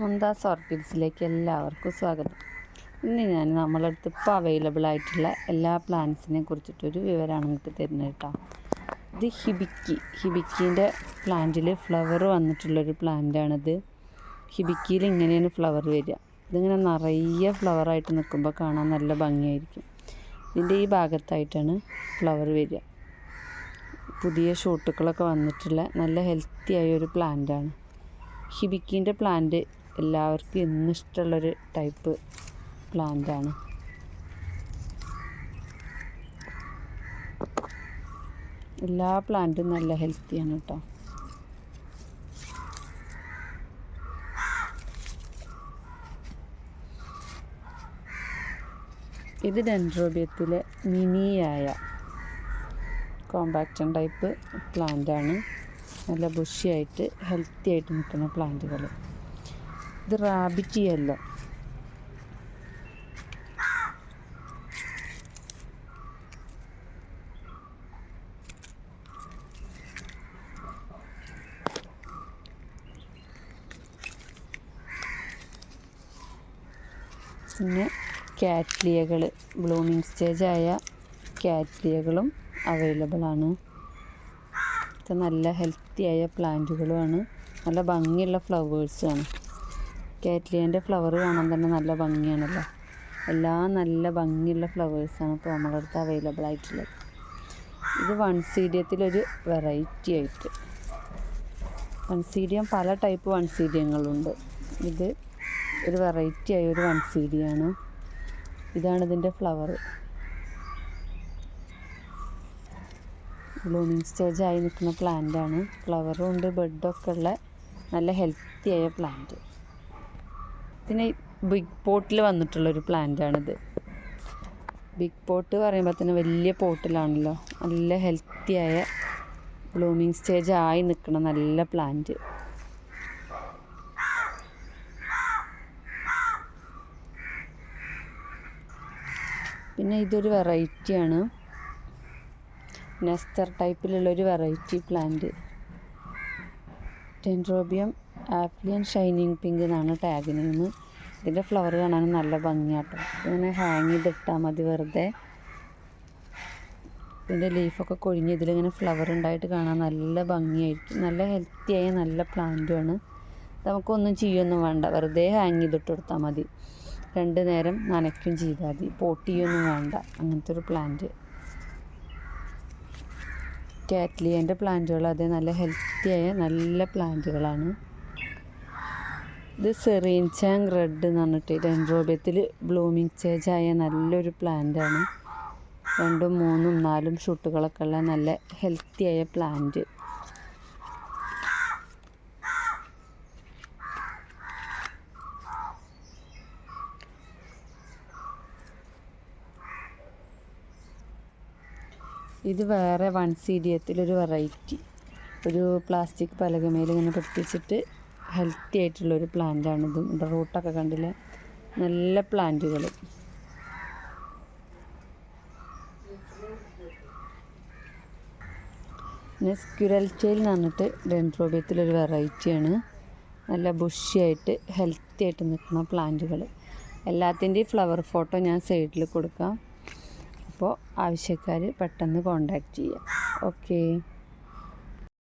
മുന്താസ് ഓർക്കിഡ്സിലേക്ക് എല്ലാവർക്കും സ്വാഗതം. ഇന്ന് ഞാൻ നമ്മളടുത്ത് ഇപ്പോൾ അവൈലബിൾ ആയിട്ടുള്ള എല്ലാ പ്ലാന്റ്സിനെ കുറിച്ചിട്ടൊരു വിവരമാണ് നിങ്ങൾക്ക് തരുന്നത് കേട്ടോ. ഇത് ഹിബിക്കി. ഹിബിക്കീന്റെ പ്ലാന്റിൽ ഫ്ലവർ വന്നിട്ടുള്ളൊരു പ്ലാന്റാണിത് ഹിബിക്കിയിൽ ഇങ്ങനെയാണ് ഫ്ലവർ വരിക. ഇതിങ്ങനെ നിറയെ ഫ്ലവറായിട്ട് നിൽക്കുമ്പോൾ കാണാൻ നല്ല ഭംഗിയായിരിക്കും. ഇതിന്റെ ഈ ഭാഗത്തായിട്ടാണ് ഫ്ലവർ വരിക. പുതിയ ഷൂട്ടുകളൊക്കെ വന്നിട്ടുള്ള നല്ല ഹെൽത്തി ആയ ഒരു പ്ലാന്റാണ് ഹിബിക്കിന്റെ പ്ലാന്റ് എല്ലാവർക്കും ഇഷ്ടമുള്ള ഒരു ടൈപ്പ് പ്ലാന്റാണ്. എല്ലാ പ്ലാന്റും നല്ല ഹെൽത്തിയാണ് കേട്ടോ ഇത് ഡെൻഡ്രോബിയത്തിലെ മിനിയായ കോമ്പാക്റ്റൻ ടൈപ്പ് പ്ലാന്റാണ്. നല്ല ബുഷിയായിട്ട് ഹെൽത്തി ആയിട്ട് നിൽക്കുന്ന പ്ലാന്റുകൾ ഇത് റാബിറ്റ് യെല്ലോ പിന്നെ കാറ്റ്ലിയകൾ ബ്ലൂമിങ് സ്റ്റേജായ കാറ്റ്ലിയകളും അവൈലബിൾ ആണ് നല്ല ഹെൽത്തി ആയ പ്ലാന്റുകളുമാണ്. നല്ല ഭംഗിയുള്ള ഫ്ലവേഴ്സുമാണ് കാറ്റ്ലിയന്റെ ഫ്ലവർ കാണാൻ തന്നെ നല്ല ഭംഗിയാണല്ലോ. എല്ലാം നല്ല ഭംഗിയുള്ള ഫ്ലവേഴ്സാണ് ഇപ്പോൾ നമ്മുടെ അടുത്ത് അവൈലബിൾ ആയിട്ടുള്ളത്. ഇത് വൺ സീഡിയത്തിലൊരു വെറൈറ്റി ആയിട്ട്. വൺ സീഡിയം പല ടൈപ്പ് വൺ സീഡിയങ്ങളുണ്ട്. ഇത് ഒരു വെറൈറ്റി ആയ ഒരു വൺ സീഡിയാണ്. ഇതാണ് ഇതിന്റെ ഫ്ലവർ. ബ്ലൂമിങ് സ്റ്റേജ് ആയി നിൽക്കുന്ന പ്ലാന്റ് ആണ് ഫ്ലവറും ഉണ്ട് ബെഡൊക്കെ ഉള്ള നല്ല ഹെൽത്തി ആയ പ്ലാന്റ്. പിന്നെ ബിഗ് പോട്ടിൽ വന്നിട്ടുള്ളൊരു പ്ലാന്റാണിത് ബിഗ് പോട്ട് പറയുമ്പോൾ തന്നെ വലിയ പോട്ടിലാണല്ലോ നല്ല ഹെൽത്തിയായ ബ്ലൂമിങ് സ്റ്റേജ് ആയി നിൽക്കുന്ന നല്ല പ്ലാന്റ് പിന്നെ ഇതൊരു വെറൈറ്റിയാണ് നെസ്റ്റർ ടൈപ്പിലുള്ളൊരു വെറൈറ്റി പ്ലാന്റ് ടെൻഡ്രോബിയം ആപ്ലിയൻ ഷൈനിങ് പിങ്ക് എന്നാണ് ടാഗ് നെയിം ഇതിന്റെ ഫ്ലവർ കാണാൻ നല്ല ഭംഗിയാട്ടോ. ഇങ്ങനെ ഹാങ് ചെയ്തിട്ടാൽ മതി വെറുതെ. ഇതിന്റെ ലീഫൊക്കെ കൊഴിഞ്ഞ് ഇതിലിങ്ങനെ ഫ്ലവർ ഉണ്ടായിട്ട് കാണാൻ നല്ല ഭംഗിയായിരിക്കും നല്ല ഹെൽത്തി ആയ നല്ല പ്ലാന്റുമാണ് നമുക്കൊന്നും ചെയ്യൊന്നും വേണ്ട. വെറുതെ ഹാങ് ചെയ്തിട്ട് കൊടുത്താൽ മതി. രണ്ട് നേരം നനയ്ക്കും ചെയ്താൽ മതി. പോട്ട് ചെയ്യൊന്നും വേണ്ട. അങ്ങനത്തെ ഒരു പ്ലാന്റ് കാറ്റ്ലിയന്റെ പ്ലാന്റുകൾ അതേ നല്ല ഹെൽത്തി ആയ നല്ല പ്ലാന്റുകളാണ് ഇത് സെറീൻ ചാങ് റെഡ് എന്ന് പറഞ്ഞിട്ട് ഡെൻഡ്രോബിയത്തിൽ ബ്ലൂമിങ് ആയ നല്ലൊരു ആണ്. രണ്ടും മൂന്നും നാലും ഷൂട്ടുകളൊക്കെ ഉള്ള നല്ല ഹെൽത്തി ആയ പ്ലാന്റ് ഇത് വേറെ വൺ സീഡിയത്തിലൊരു വെറൈറ്റി ഒരു പ്ലാസ്റ്റിക് പലകമേൽ ഇങ്ങനെ പിടിപ്പിച്ചിട്ട് ഹെൽത്തി ആയിട്ടുള്ള ആയിട്ടുള്ളൊരു പ്ലാന്റാണിതും ഇവിടെ റൂട്ടൊക്കെ കണ്ടില്ല? നല്ല പ്ലാന്റുകൾ പിന്നെ സ്ക്യുരൽ ടെയിൽ എന്ന് പറഞ്ഞിട്ട് ഡെൻഡ്രോബിയത്തിലൊരു വെറൈറ്റിയാണ് നല്ല ബുഷിയായിട്ട് ഹെൽത്തി ആയിട്ട് നിൽക്കുന്ന പ്ലാന്റുകൾ എല്ലാത്തിന്റെയും ഫ്ലവർ ഫോട്ടോ ഞാൻ സൈഡിൽ കൊടുക്കാം. അപ്പോൾ ആവശ്യക്കാർ പെട്ടെന്ന് കോണ്ടാക്ട് ചെയ്യാം. ഓക്കേ